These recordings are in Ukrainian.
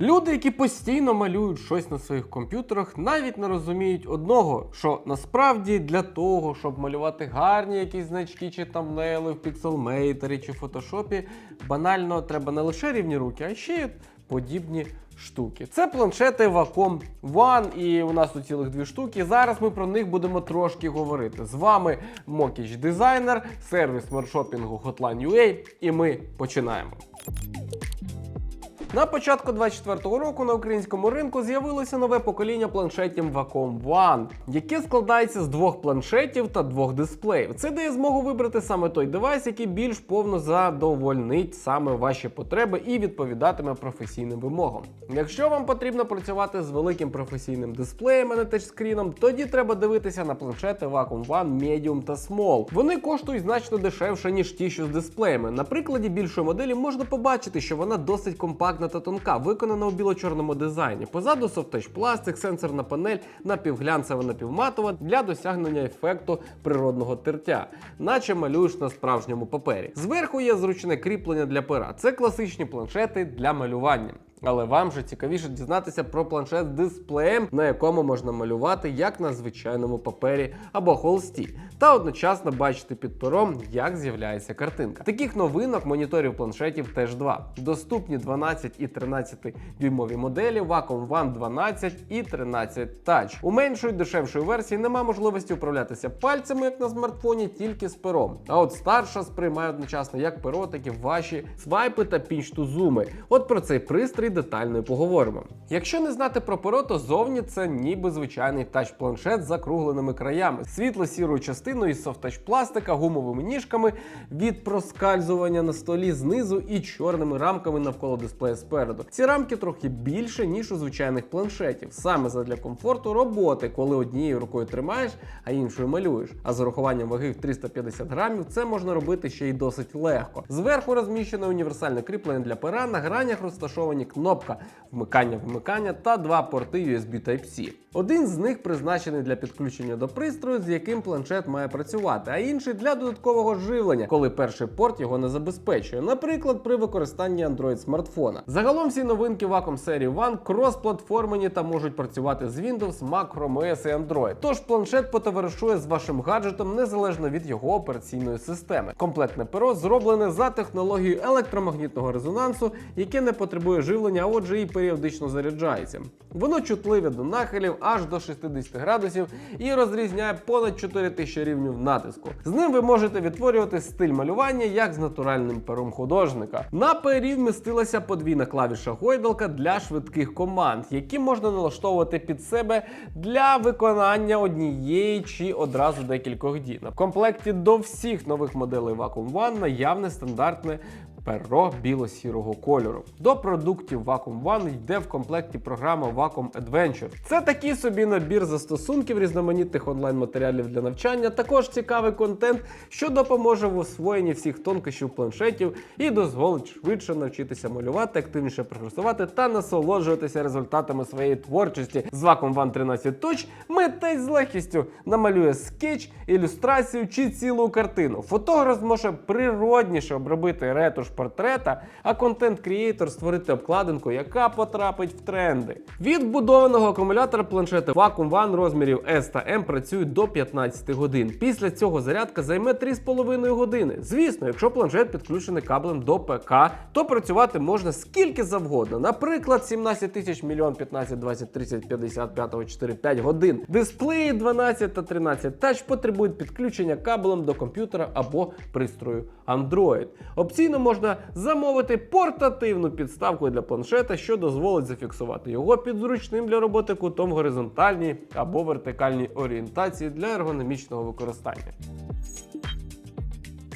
Люди, які постійно малюють щось на своїх комп'ютерах, навіть не розуміють одного, що насправді для того, щоб малювати гарні якісь значки чи тамнейли в Pixelmator чи Photoshop, банально треба не лише рівні руки, а ще й подібні штуки. Це планшети Wacom One, і у нас тут цілих дві штуки. Зараз ми про них будемо трошки говорити. З вами Мокіч Дизайнер, сервіс смартшопінгу Hotline.ua, і ми починаємо. На початку 24-го року на українському ринку з'явилося нове покоління планшетів Wacom One, яке складається з двох планшетів та двох дисплеїв. Це дає змогу вибрати саме той девайс, який більш повно задовольнить саме ваші потреби і відповідатиме професійним вимогам. Якщо вам потрібно працювати з великим професійним дисплеєм, а не тачскріном, тоді треба дивитися на планшети Wacom One Medium та Small. Вони коштують значно дешевше, ніж ті, що з дисплеями. На прикладі більшої моделі можна побачити, що вона досить компактна та тонка, виконана у біло-чорному дизайні. Позаду софтеч пластик, сенсорна панель напівглянцева напівматова для досягнення ефекту природного тертя, наче малюєш на справжньому папері. Зверху є зручне кріплення для пера. Це класичні планшети для малювання. Але вам же цікавіше дізнатися про планшет з дисплеєм, на якому можна малювати як на звичайному папері або холсті, та одночасно бачити під пером, як з'являється картинка. Таких новинок моніторів планшетів теж два. Доступні 12 і 13 дюймові моделі Wacom One 12 і 13 Touch. У меншої дешевшої версії нема можливості управлятися пальцями, як на смартфоні, тільки з пером. А от старша сприймає одночасно як перо, так і ваші свайпи та пінч-ту-зуми. От про цей пристрій детально і поговоримо. Якщо не знати про перо, то зовні це ніби звичайний тач-планшет з закругленими краями, світло-сірою частиною із софтач пластика, гумовими ніжками від проскальзування на столі знизу і чорними рамками навколо дисплея спереду. Ці рамки трохи більше, ніж у звичайних планшетів, саме задля комфорту роботи, коли однією рукою тримаєш, а іншою малюєш. А з урахуванням ваги в 350 грамів це можна робити ще й досить легко. Зверху розміщене універсальне кріплення для пера, на гранях розташовані кнопка вмикання-вимикання та два порти USB Type-C. Один з них призначений для підключення до пристрою, з яким планшет має працювати, а інший для додаткового живлення, коли перший порт його не забезпечує, наприклад, при використанні Android смартфона. Загалом всі новинки Wacom серії One крос-платформені та можуть працювати з Windows, Mac, Chrome OS і Android. Тож планшет потоваришує з вашим гаджетом незалежно від його операційної системи. Комплектне перо зроблене за технологією електромагнітного резонансу, яке не потребує живлення, а отже і періодично заряджається. Воно чутливе до нахилів аж до 60 градусів і розрізняє понад 4000 рівнів натиску. З ним ви можете відтворювати стиль малювання як з натуральним пером художника. На пері вмістилася подвійна клавіша гойдалка для швидких команд, які можна налаштовувати під себе для виконання однієї чи одразу декількох дій. В комплекті до всіх нових моделей Wacom One наявне стандартне перо біло-сірого кольору. До продуктів Wacom One йде в комплекті програма Wacom Adventure. Це такий собі набір застосунків різноманітних онлайн-матеріалів для навчання, також цікавий контент, що допоможе в освоєнні всіх тонкощів планшетів і дозволить швидше навчитися малювати, активніше прогресувати та насолоджуватися результатами своєї творчості. З Wacom One 13 Touch митець з легкістю намалює скетч, ілюстрацію чи цілу картину. Фотограф зможе природніше обробити ретуш портрета, а контент-крієйтор створити обкладинку, яка потрапить в тренди. Від вбудованого акумулятора планшета Wacom One розмірів S та M працюють до 15 годин. Після цього зарядка займе 3,5 години. Звісно, якщо планшет підключений кабелем до ПК, то працювати можна скільки завгодно. Наприклад, 17 тисяч мільйон 15, 20, 30, 50, 5, 4, 5 годин. Дисплеї 12 та 13 Touch потребують підключення кабелем до комп'ютера або пристрою Android. Опційно можна замовити портативну підставку для планшета, що дозволить зафіксувати його під зручним для роботи кутом горизонтальній або вертикальній орієнтації для ергономічного використання.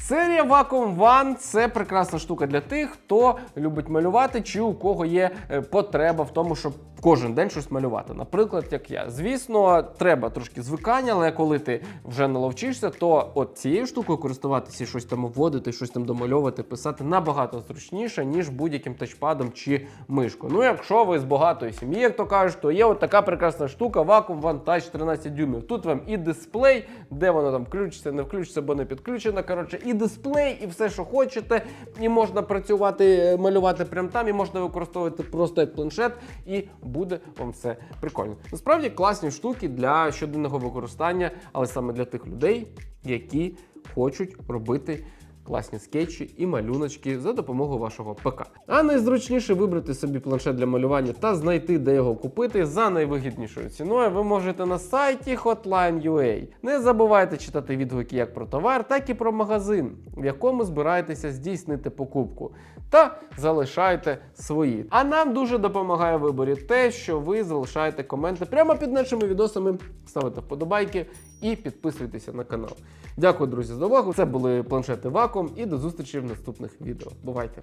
Серія Wacom One це прекрасна штука для тих, хто любить малювати, чи у кого є е, потреба в тому, щоб кожен день щось малювати. Наприклад, як я. Звісно, треба трошки звикання, але коли ти вже наловчишся, то от цією штукою користуватися, щось там вводити, щось там домальовувати, писати набагато зручніше, ніж будь-яким тачпадом чи мишкою. Ну, якщо ви з багатої сім'ї, як то кажуть, то є от така прекрасна штука Wacom One Touch 13 дюймів. Тут вам і дисплей, де воно там включиться, не включиться, бо не підключено. Коротше, і дисплей, і все, що хочете, і можна працювати, е, малювати прямо там, і можна використовувати просто як планшет, і буде вам все прикольно. Насправді класні штуки для щоденного використання, але саме для тих людей, які хочуть робити. Класні скетчі і малюночки за допомогою вашого ПК. А найзручніше вибрати собі планшет для малювання та знайти, де його купити за найвигіднішою ціною. Ви можете на сайті Hotline.ua. Не забувайте читати відгуки як про товар, так і про магазин, в якому збираєтеся здійснити покупку. Та залишайте свої. А нам дуже допомагає в виборі те, що ви залишаєте коменти прямо під нашими відосами, ставите вподобайки і підписуйтеся на канал. Дякую, друзі, за увагу. Це були планшети Вакуум і до зустрічі в наступних відео. Бувайте!